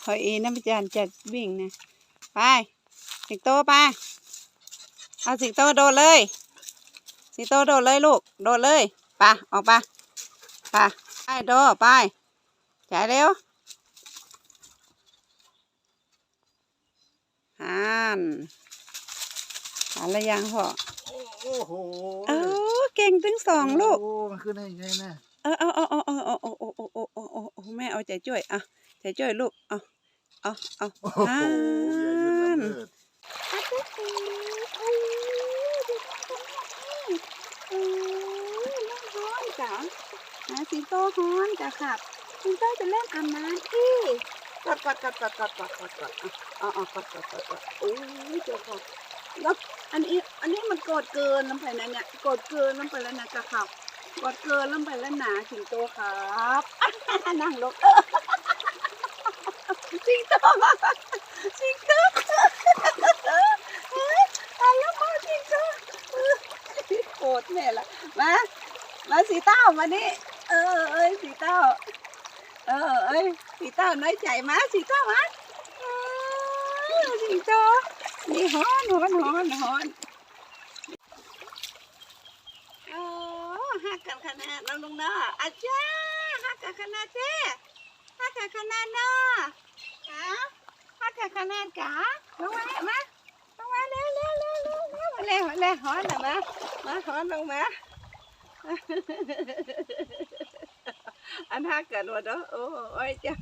เขาเอน้ำจานจะวิ่งนะไปสิงโตไปเอาสิงโตโดดเลย สิงโตโดดเลยลูก โดดเลยไปออกไปไปไปโดดไปจ่ายเร็วหันหันแล้วยังพ่อโอ้โหเออเก่งถึงสองลูกโอ้มันขึ้นได้ยังไงนะเออเออเออเออเออเออเออเออเออแม่เอาใจช่วยอะใจช่วยลูกเอา เอาเอาโอ้โหอ่าอย่าหยุดละเมิดอาจารย์โอ้ยโอ้ยน้องฮ้อนจ๋าสิงโตฮ้อนจ้ะครับสิงโตจะเล่นอาบน้ำที่กดกดกดกดกดกดกดกดอะเอาเอากดกดกดกดโอ้ยเจ้าค่ะแล้วอันนี้อันนี้มันกดเกินลงไปนะเนี่ยกดเกินลงไปแล้วนะจ้ะครับกดเกินลงไปแล้วหนาสิงโตครับนั่งลงเออ สิงโตสิงโตตายแล้วพ่อสิงโตโกรธแม่ละมามาสีเต้ามานี่เออเอ้ยสีเต้า เออเอ้ยสีเต้าน้อยใจมาสีเต้ามาสิงโตนี่ฮ้อนฮ้อนฮ้อนฮ้อนโอ้ฮักกันขนาดนั้นลุงเนาะอาจารย์ฮักกันขนาดเจ้ฮักกันขนาดเนาะ กะฮักกันขนาดกาลงมามาลงมาเร็วเร็วเร็วเร็วเร็วเร็วเร็วหอนน่ะมามาหอนลงมาอันฮักกันวะเนาะโอ้ยเจ้า